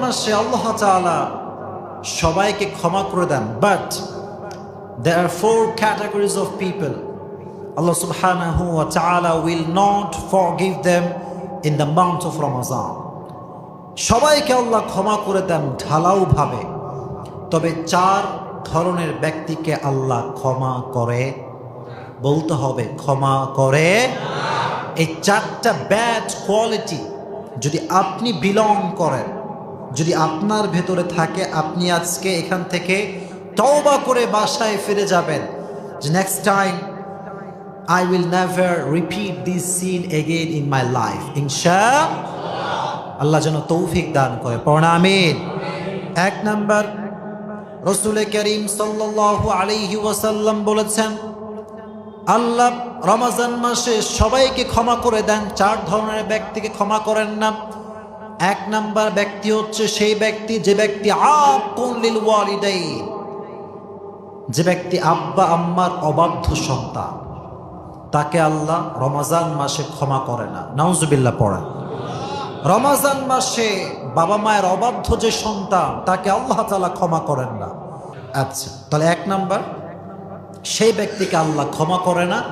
মাসে আল্লাহ তাআলা সবাইকে ক্ষমা করে দেন। But there are four categories of people. Allah subhanahu wa ta'ala will not forgive them in the month of Ramadan সবাইকে আল্লাহ ক্ষমা করে দেন ঢালাও ভাবে তবে চার ধরনের ব্যক্তিকে আল্লাহ ক্ষমা করে। বলতে হবে, ক্ষমা করে। এই চারটা ব্যাড কোয়ালিটি যদি আপনি বিলং করেন যদি আপনার ভেতরে থাকে, আপনি আজকে এখান থেকে তওবা করে বাসায় ফিরে যাবেন। যে next time I will never repeat this sin again in my life ইনশা আল্লাহ যেন তৌফিক দান করে। প্রণামিন এক নাম্বার, রসুল করিম সাল্লাল্লাহু আলাইহি ওয়াসাল্লাম বলেছেন, আল্লাহ রমাজান মাসে সবাইকে ক্ষমা করে দেন, চার ধরনের ব্যক্তিকে ক্ষমা করেন না। এক নাম্বার ব্যক্তি হচ্ছে সেই ব্যক্তি, যে ব্যক্তি যে ব্যক্তি আব্বা আম্মার অবাধ্য সন্তান তাকে আল্লাহ রমাজান মাসে ক্ষমা করে না। নাউজুবিল্লাহ পড়া রমাজান মাসে বাবা মায়ের অবাধ্য যে সন্তান, তাকে আল্লাহ তালা ক্ষমা করেন না। আচ্ছা তাহলে এক নাম্বার, সেই ব্যক্তিকে আল্লাহ ক্ষমা করে না,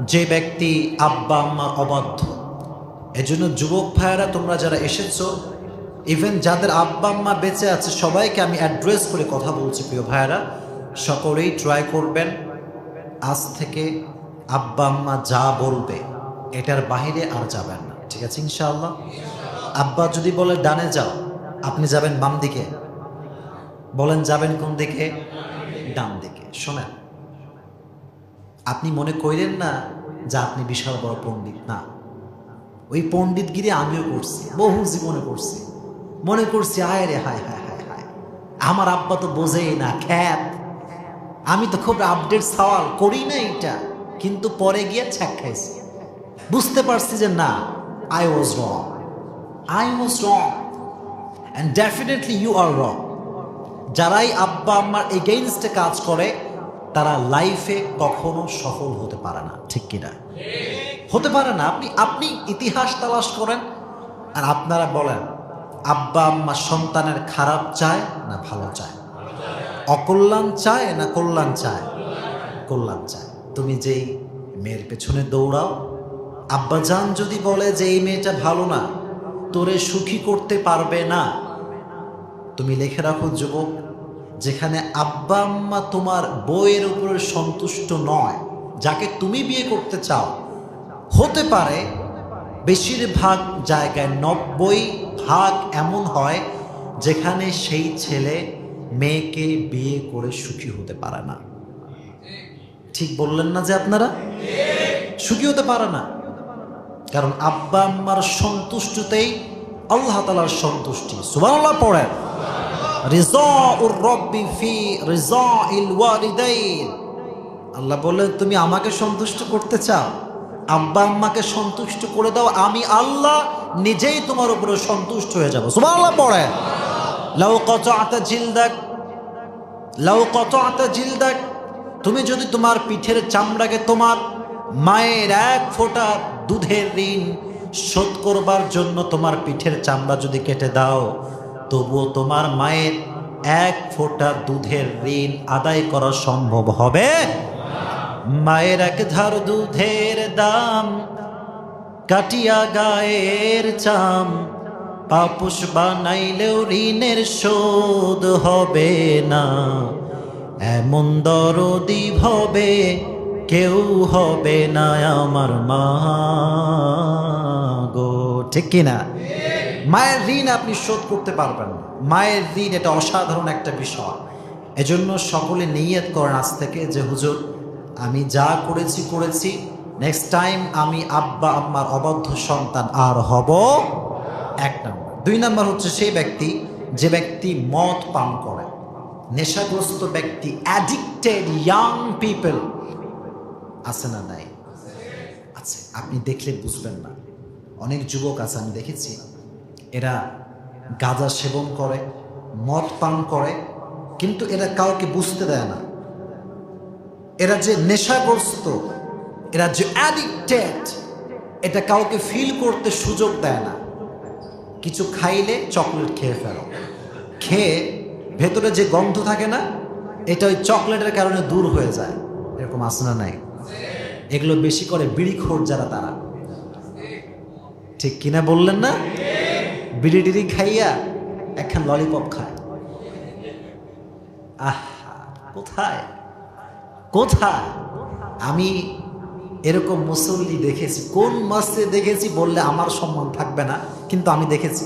যে ব্যক্তি আব্বা আম্মার অবাধ্য। এজন্য যুবক ভাইয়েরা, তোমরা যারা এসেছ ইভেন যাদের আব্বা আম্মা বেঁচে আছে, সবাইকে আমি অ্যাড্রেস করে কথা বলছি, প্রিয় ভাইয়েরা। সকলেই ট্রাই করবেন, আজ থেকে আব্বা আম্মা যা বলবে, এটার বাইরে আর যাবেন না। ঠিক আছে, ইনশাআল্লাহ? আব্বা যদি বলে, ডানে যাও। আপনি যাবেন বাম দিকে। বলেন, যাবেন কোন দিকে? ডান দিকে। শোনেন, আপনি মনে করিলেন না যে আপনি বিশাল বড় পণ্ডিত। না। ওই পণ্ডিতগিরি আমিও করছি, বহু জীবনে করছি। মনে করছি, আয় রে, হায় হায় হায় হায়। আমার আব্বা তো বোঝেই না, খ্যাত। আমি তো খুব আপডেট সওয়াল করি না এটা কিন্তু পরে গিয়ে ছ্যাক খাইছি। বুঝতে পারছি যে না I was wrong I was wrong and definitely you are wrong যারাই আব্বা আম্মার এগেইনস্টে কাজ করে, তারা লাইফে কখনো সফল হতে পারে না, ঠিক কিনা? হতে পারে না, আপনি আপনি ইতিহাস তালাশ করেন আর আপনারা বলেন, আব্বা আম্মা সন্তানের খারাপ চায় না ভালো চায়? অকল্যাণ চায় না কল্যাণ চায়? কল্যাণ চায়। তুমি যেই মেয়ের পেছনে দৌড়াও আব্বাজান যদি বলে যে এই মেয়েটা ভালো না, তোরে সুখী করতে পারবে না। তুমি লেখে রাখো, যুবক, যেখানে আব্বা আম্মা তোমার বইয়ের উপরে সন্তুষ্ট নয়, যাকে তুমি বিয়ে করতে চাও হতে পারে বেশিরভাগ জায়গায় নব্বই ভাগ এমন হয় যেখানে সেই ছেলে মেয়েকে বিয়ে করে সুখী হতে পারে না। ঠিক বললেন না যে আপনারা? সুখী হতে পারে না। কারণ আব্বা আম্মার সন্তুষ্টতেই আল্লাহ তালার সন্তুষ্টি। সুবহানাল্লাহ পড়েন। আল্লাহ বললেন, তুমি আমাকে সন্তুষ্ট করতে চাও? আব্বা আম্মাকে সন্তুষ্ট করে দাও, আমি আল্লাহ নিজেই তোমার উপরে সন্তুষ্ট হয়ে যাব। সুবহানাল্লাহ পড়েন লাউ কতআতা জিলদাক, লাউ কতআতা জিলদাক, তুমি যদি তোমার পিঠের চামড়াকে তোমার মায়ের এক ফোঁটা দুধের ঋণ শোধ করবার জন্য তোমার পিঠের চামড়া যদি কেটে দাও, তবুও তোমার মায়ের এক ফোঁটা দুধের ঋণ আদায় করা সম্ভব হবে। মায়ের এক ধার দুধের দাম, কাটিয়া গায়ের চাম। পাপুষ বানাইলেও ঋণের শোধ হবে না। এমন দরদি হবে কেউ হবে না আমার মা গো। ঠিক কিনা মায়ের ঋণ আপনি শোধ করতে পারবেন মায়ের ঋণ এটা অসাধারণ একটা বিষয়। এজন্য সকলে নিয়ত করেন আজ থেকে যে, হুজুর আমি যা করেছি করেছি। নেক্সট টাইম আমি আব্বা, আম্মার অবাধ্য সন্তান আর হব এক নম্বর। দুই নম্বর হচ্ছে সেই ব্যক্তি যে ব্যক্তি মদ পান করে। নেশাগ্রস্ত ব্যক্তি অ্যাডিক্টেড ইয়াং পিপল আছে না নাই? আছে। আপনি দেখলে বুঝবেন না। অনেক যুবক আছে, আমি দেখেছি। এরা গাঁজা সেবন করে, মদ পান করে, কিন্তু এরা কাউকে বুঝতে দেয় না। এরা যে নেশাগ্রস্ত, এরা যে অ্যাডিক্টেড এটা কাউকে ফিল করতে সুযোগ দেয় না। কিছু খাইলে চকলেট খেয়ে ফেলো। খেয়ে ভেতরে যে গন্ধ থাকে না, এটা ওই চকলেটের কারণে দূর হয়ে যায়। এরকম আসনা নাই? এগুলো বেশি করে বিড়ি খোর যারা তারা। ঠিক কিনা বললেন না? বিড়ি টিড়ি খাইয়া একখান ললিপপ খায়। আহ, কোথায়? কোথায়? আমি এরকম মুসল্লি দেখেছি। কোন মসজিদে দেখেছি? বললে আমার সম্মান থাকবে না, কিন্তু আমি দেখেছি।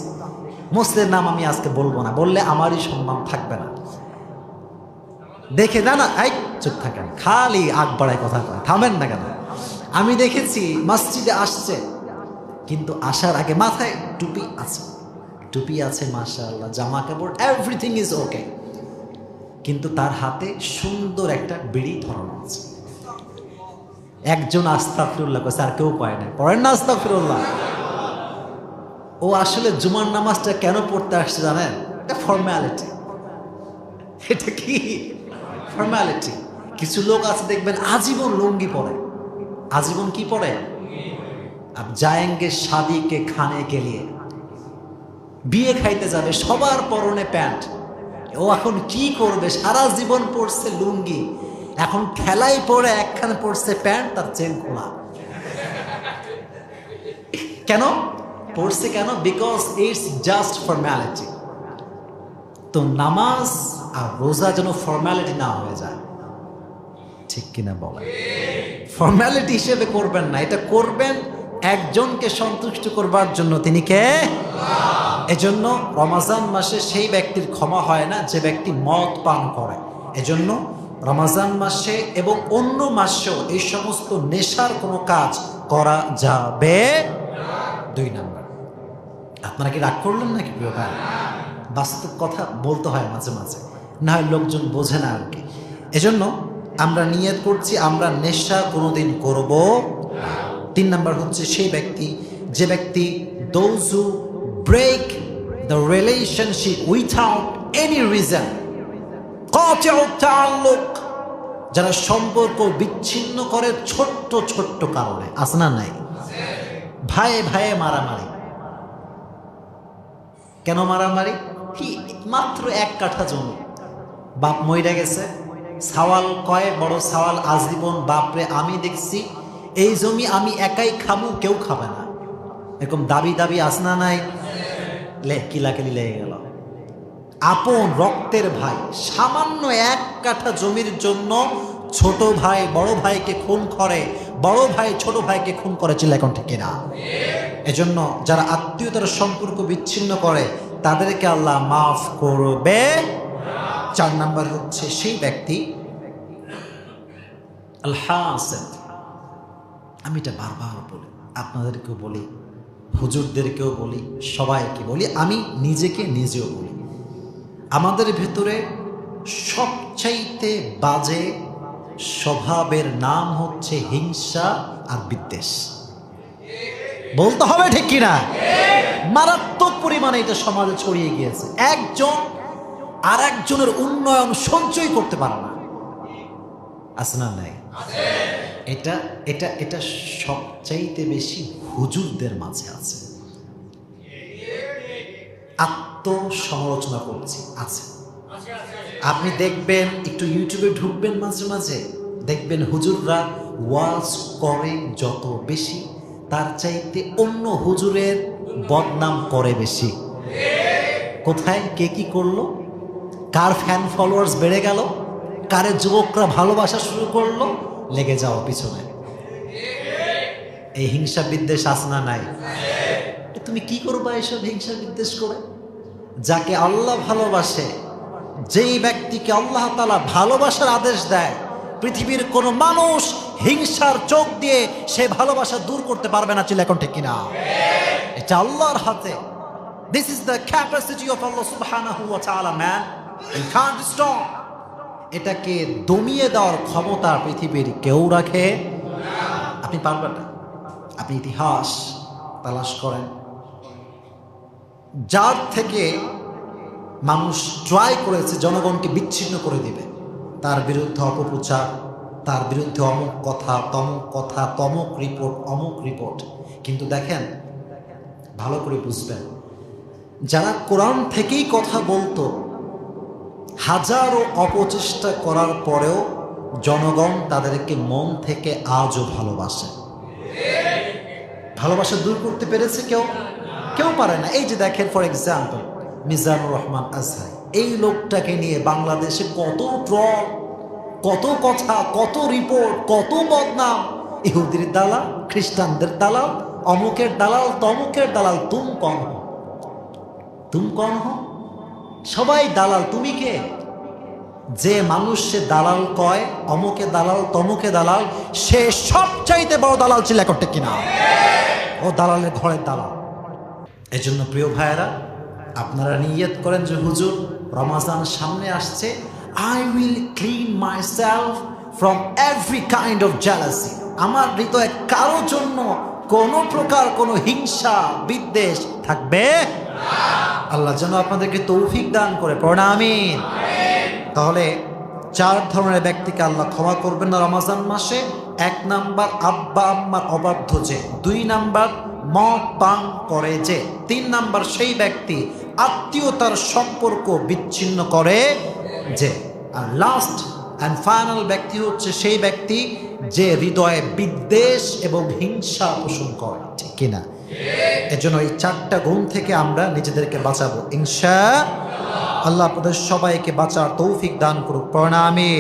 মসজিদের নাম আমি আজকে বলব না, বললে আমারই সম্মান থাকবে না। দেখে না না, এই চুপ থাকেন, খালি আগ বাড়ায় কথা কয়, থামেন না কেন? আমি দেখেছি মসজিদে আসছে, কিন্তু আসার আগে মাথায় টুপি আছে। টুপি আছে, মাশাআল্লাহ, জামা কাপড় এভরিথিং ইজ ওকে কিন্তু তার হাতে সুন্দর একটা বিড়ি ধরানো আছে। একজন আস্তাফিরুল্লাহ কয়েছে আর কেউ পায় না পড়েন না আস্তাফিরুল্লাহ ও আসলে জুমার নামাজটা কেন পড়তে আসছে জানেন? এটা ফর্ম্যালিটি এটা কি? ফর্ম্যালিটি কিছু লোক আছে, দেখবেন আজীবন লুঙ্গি পরে। আজীবন কি পরে? যায়েঙ্গে শাদিকে খানে কে লিয়ে বিয়ে খাইতে যাবে, সবার পরনে প্যান্ট। ও এখন কি করবে? সারা জীবন পড়ছে লুঙ্গি, এখন খেলাই পরে একখানে পড়ছে প্যান্ট, তার চেন খোলা। কেন? পড়ছে কেন? বিকজ ইটস জাস্ট ফর্ম্যালিটি তো নামাজ আর রোজা যেন ফর্ম্যালিটি না হয়ে যায়। ঠিক কিনা বলেন? ফর্ম্যালিটি হিসেবে করবেন না। এটা করবেন একজনকে সন্তুষ্ট করবার জন্য তিনি কে? এজন্য রমাজান মাসে সেই ব্যক্তির ক্ষমা হয় না, যে ব্যক্তি মদ পান করে। এজন্য রমাজান মাসে এবং অন্য মাসেও এই সমস্ত নেশার কোনো কাজ করা যাবে দুই নাম্বার। আপনারা কি রাগ করলেন নাকি প্রিয় ভাই? বাস্তব কথা বলতে হয় মাঝে মাঝে, না হয় লোকজন বোঝে না আর কি। এজন্য আমরা নিয়ত করছি, আমরা নেশা কোনোদিন করব না। তিন নাম্বার হচ্ছে সেই ব্যক্তি, যে ব্যক্তি those who break the relationship without any reason লোক যারা সম্পর্ক বিচ্ছিন্ন করে ছোট্ট ছোট্ট কারণে আসনা নাই? ভাইয়ে ভাইয়ে মারামারি। কেন মারামারি? কি মাত্র এক কাঠা জমি। বাপ মইরা গেছে। সাওয়াল কয়, বড় সাওয়াল, আজীবন বাপরে আমি দেখছি এই জমি আমি একাই খাব কেউ খাবে না। এরকম দাবি দাবি আসনা নাই? লে কিলাকিলি লেগে গেল। আপন রক্তের ভাই, সামান্য এক কাঠা জমির জন্য ছোট ভাই, বড় ভাইকে খুন করে, বড় ভাই ছোট ভাইকে খুন করেছিল এখন ঠিক না এজন্য যারা আত্মীয়তার সম্পর্ক বিচ্ছিন্ন করে, তাদেরকে আল্লাহ মাফ করবে। চার নাম্বার হচ্ছে সেই ব্যক্তি আল্লাহ আমি এটা বারবার বলি, আপনাদেরকেও বলি, হুজুরদেরকেও বলি, সবাইকে বলি, আমি নিজেকে নিজেও বলি। আমাদের ভেতরে সবচাইতে বাজে স্বভাবের নাম হচ্ছে হিংসা আর বিদ্বেষ। বলতে হবে ঠিক কিনা? মারাত্মক পরিমাণে এটা সমাজে ছড়িয়ে গিয়েছে। একজন আর একজনের উন্নয়ন সঞ্চয় করতে পারে না। আছে না নাই? এটা এটা এটা সবচাইতে বেশি হুজুরদের মাঝে আছে। আত্মসমালোচনা করছি, আছে। আপনি দেখবেন, একটু ইউটিউবে ঢুকবেন মাঝে মাঝে, দেখবেন হুজুররা ওয়াজ করে যত বেশি, তার চাইতে অন্য হুজুরের বদনাম করে বেশি। কোথায়, কে কি করল? কার ফ্যান ফলোয়ার্স বেড়ে গেল? কারে যুবকরা ভালোবাসা শুরু করল? লেগে যাও পিছনে। এই হিংসা বিদ্বেষ আসনা নাই? তুমি কি করবা এসব হিংসা বিদ্বেষ করে? যাকে আল্লাহ ভালোবাসে, যেই ব্যক্তিকে আল্লাহ তালা ভালোবাসার আদেশ দেয়, পৃথিবীর কোনো মানুষ হিংসার চোখ দিয়ে সে ভালোবাসা দূর করতে পারবে না ছিল এখন ঠিক কিনা? এটা আল্লাহর হাতে। This is the capacity of Allah সুবহানাহু ওয়া তাআলা ম্যান ইউ কান্ট স্টপ এটাকে দমিয়ে দেওয়ার ক্ষমতা পৃথিবীর কেউ রাখে? আপনি পারবেন না। আপনি ইতিহাস তালাশ করেন। যার থেকে মানুষ ট্রাই করেছে, জনগণকে বিচ্ছিন্ন করে দিবে। তার বিরুদ্ধে অপপ্রচার, তার বিরুদ্ধে অমুক কথা, তমুক কথা, তমুক রিপোর্ট অমুক রিপোর্ট কিন্তু দেখেন, ভালো করে বুঝবেন, যারা কোরআন থেকেই কথা বলতো হাজারো অপচেষ্টা করার পরেও জনগণ তাদেরকে মন থেকে আজও ভালোবাসে। ভালোবাসা দূর করতে পেরেছে কেউ? কেউ পারে না। এই যে দেখেন ফর এক্সাম্পল মিজানুর রহমান আজহার। এই লোকটাকে নিয়ে বাংলাদেশে কত ট্রল কত কথা, কত রিপোর্ট কত বদনাম। ইহুদির দালাল, খ্রিস্টানদের দালাল, অমুকের দালাল, তমুকের দালাল, তুম কম তুম কম হো? সবাই দালাল, তুমি কে? যে মানুষ সে দালাল কয়, অমুকে দালাল, তমুকে দালাল, সে সবচাইতে বড় দালাল ছিল একটা কিনা? ও দালালের ঘরের দালাল। এজন্য প্রিয় ভাইয়েরা, আপনারা নিয়ত করেন যে হুজুর, রমাজান সামনে আসছে I will clean myself from every kind of jealousy আমার হৃদয়ে কারও জন্য কোনো প্রকার কোনো হিংসা, বিদ্বেষ থাকবে? আল্লাহ যেন আপনাদেরকে তৌফিক দান করে। প্রণামিন তাহলে চার ধরনের ব্যক্তিকে আল্লাহ ক্ষমা করবেন না রমাজান মাসে। এক নাম্বার আব্বা আম্মার অবাধ্য যে। দুই নাম্বার মদ পান করে যে। তিন নাম্বার সেই ব্যক্তি আত্মীয়তার সম্পর্ক বিচ্ছিন্ন করে যে। আর লাস্ট অ্যান্ড ফাইনাল ব্যক্তি হচ্ছে সেই ব্যক্তি যে হৃদয়ে বিদ্বেষ এবং হিংসা পোষণ করে, ঠিক কিনা? এজন্য এই চারটা গুণ থেকে আমরা নিজেদেরকে বাঁচাবো। ইনশা আল্লাহ আপনাদের সবাইকে বাঁচার তৌফিক দান করুক। প্রণামী